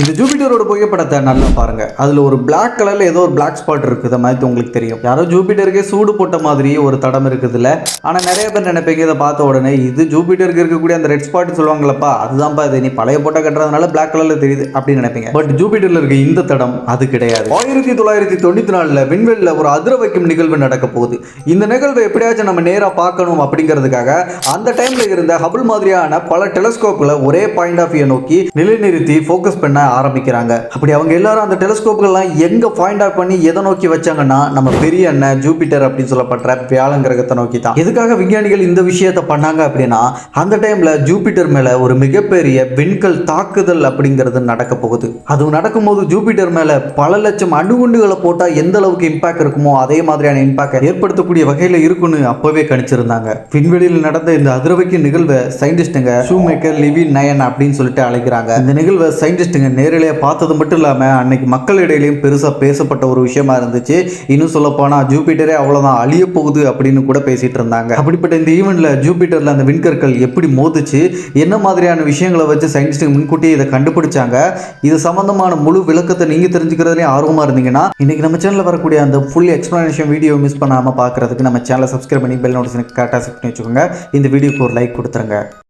இந்த ஜூபிட்டரோட புகைப்படத்தை நல்லா பாருங்க. அதுல ஒரு பிளாக் கலர்ல ஏதோ ஒரு பிளாக் ஸ்பாட் இருக்குது. மாதிரி உங்களுக்கு தெரியும். யாரோ ஜூபிட்டருக்கே சூடு போட்ட மாதிரி ஒரு தடம் இருக்குதுல்ல. ஆனா நிறைய பேர் நினைப்பீங்க இதை பார்த்த உடனே இது ஜூபிட்டருக்கு இருக்கக்கூடிய அந்த ரெட் ஸ்பாட் சொல்லுவாங்களப்பா அதுதான்ப்பா இது நீ பழைய போட்டோ கட்டுறதுனால பிளாக் கலர்ல தெரியுது அப்படின்னு நினைப்பீங்க. பட் ஜூபிட்டர்ல இருக்க இந்த தடம் அது கிடையாது. ஆயிரத்தி தொள்ளாயிரத்தி தொண்ணூத்தி நாலுல விண்வெளியில ஒரு அதிர வைக்கும் நிகழ்வு நடக்க போகுது. இந்த நிகழ்வு எப்படியாச்சும் நம்ம நேரா பார்க்கணும் அப்படிங்கிறதுக்காக அந்த டைம்ல இருந்த ஹபுள் மாதிரியான பல டெலஸ்கோப்களை ஒரே பாயிண்ட் ஆஃப் வியூ நோக்கி நிலைநிறுத்தி ஃபோக்கஸ் பண்ண ஆரம்பிக்கிறாங்க. அப்படி அவங்க எல்லாரும் அந்த டெலிஸ்கோப்புகள்லாம் எங்க பாயிண்ட் அவுட் பண்ணி எதை நோக்கி வச்சாங்கன்னா நம்ம பெரிய அண்ணன் ஜூபிட்டர் அப்படின்னு சொல்லப்படுற வியாழன் கிரகத்தை நோக்கி தான் எதுக்காக விஞ்ஞானிகள் இந்த விஷயத்தை பண்ணாங்க அப்படின்னா அந்த டைம்ல ஜூபிட்டர் மேல ஒரு மிகப்பெரிய விண்கல் தாக்குதல் அப்படிங்கிறது நடக்க போகுது. அது நடக்கும்போது ஜூபிட்டர் மேல பல லட்சம் அணுகுண்டுகளை போட்டா எந்த அளவுக்கு இம்பாக்ட் இருக்குமோ அதே மாதிரியான இம்பாக்ட் ஏற்படுத்தக்கூடிய வகையில இருக்குன்னு அப்பவே கணிச்சிருந்தாங்க. விண்வெளியில் நடந்த இந்த அதிரவைக்கு நிகழ்வை சயின்டிஸ்டுங்க ஷூமேக்கர் லிவி நயன் அப்படின்னு சொல்லிட்டு அழைக்கிறாங்க. இந்த நிகழ்வை சயின்டிஸ்டுங்க நேரிலேயே பார்த்தது மட்டும் இல்லாமல் அன்னைக்கு மக்களிடையிலையும் பெருசாக பேசப்பட்ட ஒரு விஷயமா இருந்துச்சு. இன்னும் சொல்லப்போனால் ஜூபிட்டரே அவ்வளோதான் அழிய போகுது அப்படின்னு கூட பேசிட்டு இருந்தாங்க. அப்படிப்பட்ட இந்த ஈவெண்ட்ல ஜூபிட்டரில் அந்த விண்கற்கள் எப்படி மோதுச்சு என்ன மாதிரியான விஷயங்களை வச்சு சயின்டிஸ்டுங்க முன்கூட்டியே இதை கண்டுபிடிச்சாங்க இது சம்பந்தமான முழு விளக்கத்தை நீங்கள் தெரிஞ்சுக்கிறதுலேயும் ஆர்வமாக இருந்தீங்கன்னா இன்றைக்கி நம்ம சேனலில் வரக்கூடிய அந்த ஃபுல் எக்ஸ்ப்ளனேஷன் வீடியோ மிஸ் பண்ணாமல் பார்க்குறதுக்கு நம்ம சேனலை சப்ஸ்கிரைப் பண்ணி பெல் நோட்டிஃபிகேஷன் கரெக்டாக செக் பண்ணி வச்சுக்கோங்க. இந்த வீடியோக்கு ஒரு லைக் கொடுத்துருங்க.